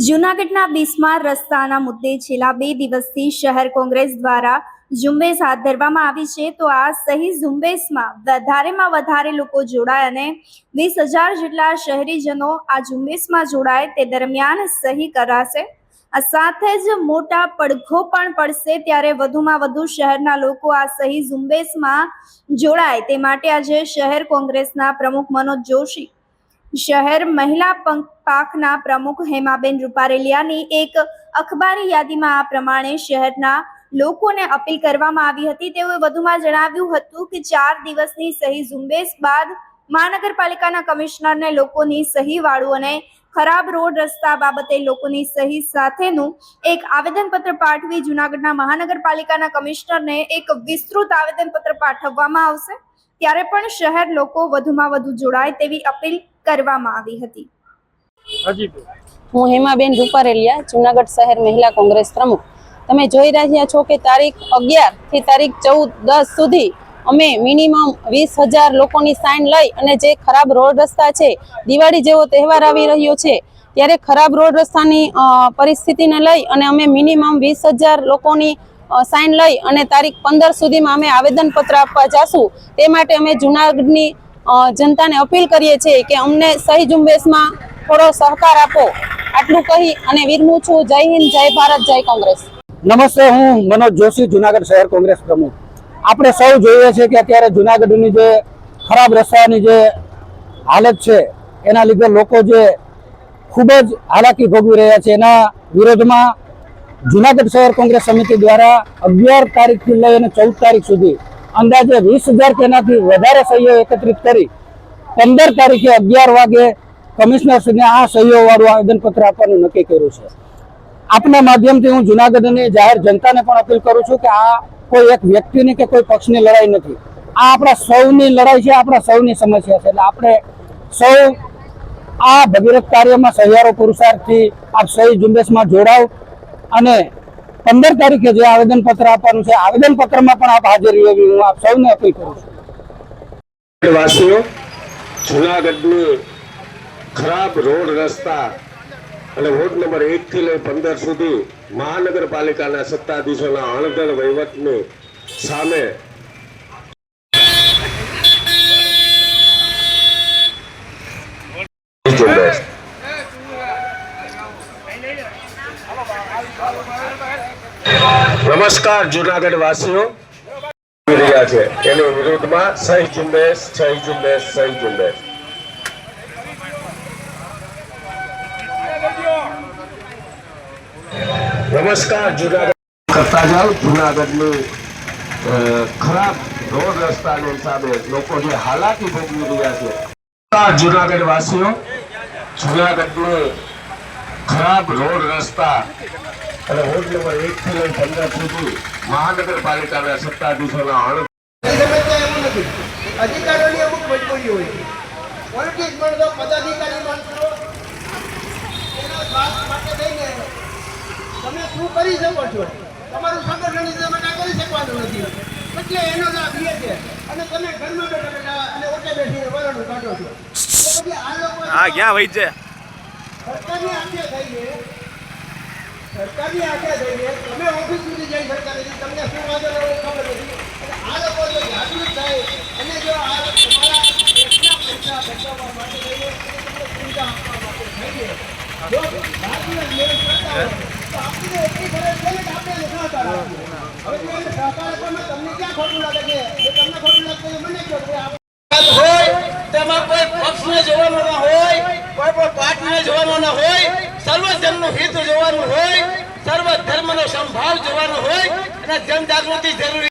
જૂનાગઢના બિસ્માર રસ્તાના મુદ્દે છેલ્લા બે દિવસથી શહેર કોંગ્રેસ દ્વારા ઝુંબેશ હાથ ધરવામાં આવી છે. તો આ સહી ઝુંબેશમાં વધારેમાં વધારે લોકો જોડાય અને વીસ હજાર જેટલા શહેરીજનો આ ઝુંબેશમાં જોડાય તે દરમિયાન સહી કરાશે. આ સાથે જ મોટા પડઘો પણ પડશે ત્યારે વધુમાં વધુ શહેરના લોકો આ સહી ઝુંબેશમાં જોડાય તે માટે આજે શહેર કોંગ્રેસના પ્રમુખ મનોજ જોશી શહેર મહિલા પાકના પ્રમુખ હેમાબેન રૂપારેલિયાની એક અખબારી યાદીમાં આ પ્રમાણે શહેરના લોકોને અપીલ કરવામાં આવી હતી. તેઓએ વધુમાં જણાવ્યું હતું કે ચાર દિવસની સહી ઝુંબેશ બાદ મહાનગરપાલિકાના કમિશનરને લોકોની સહી વાળું અને ખરાબ રોડ રસ્તા બાબતે લોકોની સહી સાથેનું એક આવેદનપત્ર પાઠવી જૂનાગઢના મહાનગરપાલિકાના કમિશનરને એક વિસ્તૃત આવેદનપત્ર પાઠવવામાં આવશે. ત્યારે પણ શહેર લોકો વધુમાં વધુ જોડાય તેવી અપીલ કરવામાં આવી હતી. હું હેમાબેન રૂપારેલિયા જુનાગઢ શહેર મહિલા કોંગ્રેસ પ્રમુખ. તમે જોઈ રહ્યા છો કે તારીખ અગિયારથી તારીખ ચૌદ દસ સુધી અમે મિનિમમ વીસ હજાર લોકોની સાઇન લઈ અને જે ખરાબ રોડ રસ્તા છે દિવાળી જેવો તહેવાર આવી રહ્યો છે ત્યારે ખરાબ રોડ રસ્તાની પરિસ્થિતિને લઈ અને અમે મિનિમમ વીસ હજાર લોકોની સાઇન લઈ અને તારીખ પંદર સુધીમાં અમે આવેદનપત્ર આપવા જાશું. તે માટે અમે જુનાગઢની જનતાને અપીલ કરીએ છીએ કે અમને સહી ઝુંબેશમાં થોડો સહકાર આપો. આટલું કહી અને વિરમું છું. જય હિન્દ, જય ભારત, જય કોંગ્રેસ. નમસ્તે, હું મનોજ જોશી, જુનાગઢ શહેર કોંગ્રેસ પ્રમુખ. આપણે સૌ જોઈએ છે કે અત્યારે જુનાગઢની જે ખરાબ રસ્તાની જે હાલત છે, એના લીધે લોકો જે ખૂબ જ હાલાકી ભોગવી રહ્યા છે. એના વિરોધમાં જુનાગઢ શહેર કોંગ્રેસ સમિતિ દ્વારા અગિયાર તારીખથી લઈ અને ચૌદ તારીખ સુધી અંદાજે વીસ હજાર તેનાથી વધારે સહીઓ એકત્રિત કરી પંદર તારીખે અગિયાર વાગે કમિશનરશ્રીને આ સહીઓવાળું આવેદનપત્ર આપવાનું નક્કી કર્યું છે. આપના માધ્યમથી હું જુનાગઢની જાહેર જનતાને પણ અપીલ કરું છું કે આ કોઈ એક વ્યક્તિની કે કોઈ પક્ષની લડાઈ નથી. આ આપણા સૌની લડાઈ છે, આપણા સૌની સમસ્યા છે. એટલે આપણે સૌ આ ભગીરથ કાર્યમાં સહિયારો પુરુષાર્થથી આપ સહી ઝુંબેશમાં જોડાવ. અને પંદર તારીખે જે આવેદનપત્ર આપવાનું છે, આવેદનપત્રમાં પણ આપ હાજર રહેવી હું આપ સૌને અપીલ કરું છું વાસીઓ જુનાગઢની ખરાબ રોડ રસ્તા અને વોર્ડ નંબર એક થી લઈ પંદર સુધી મહાનગરપાલિકાના સત્તાધીશોના અણધડ વહીવટની સામે ઝુંબેશ. નમસ્કાર જુનાગઢ વાસીઓ રહ્યા છે. એની વિરોધમાં સહી ઝુંબેશ સહી ઝુંબેશ સહી ઝુંબેશ. નમસ્કાર જુનાગઢ કરતા જાઓ. જુનાગઢની ખરાબ રોડ રસ્તાની હિસાબે લોકો જે હાલાકી ભોગવી રહ્યા છે. જુનાગઢ વાસીઓ જુનાગઢની ખરાબ રોડ રસ્તા. અને વોર્ડ નંબર એક થી લઈ પંદર સુધી મહાનગરપાલિકાના સત્તાધીશોના અણ સમસ્યા એવું નથી અધિકારીઓની અમુક મજબૂરી હોય પોલિટિક્સ માણસો પદાધિકારી માણસો એના સ્વાર્થ માટે થઈને તમે શું કરી શકો છો? તમારું સંગઠન તમે કાંઈ કરી શકવાનું નથી. એટલે એનો લાભ લે છે. અને તમે ઘરમાં બેઠા બેઠા અને ઓટે બેસીને વલણું કાઢો છો. આ હા ક્યાં વહી છે? સરકારની આજ્ઞા થઈએ સરકારની આજ્ઞા થઈએ તમે ઓફિસ સુધી જઈ શકતા તમને શું વાંધો ખબર નથી. આ લોકો જો જાગૃત થાય, અને જો આ તમારા દેશના પૈસા બચાવવા માટે તમને સુવિધા આપવા માટે થઈએ હોય, તો આપણને એટલી ફરજ છે કે આપણે ક્યાં ખોટું લાગે છે? તમને તેમાં કોઈ પક્ષને જોવાનું ના હોય, કોઈ પણ પાર્ટીને જોવાનું ના હોય જોવાનું હોય સર્વ ધર્મનો સંભાવ જોવાનો હોય અને જનજાગૃતિ જરૂરી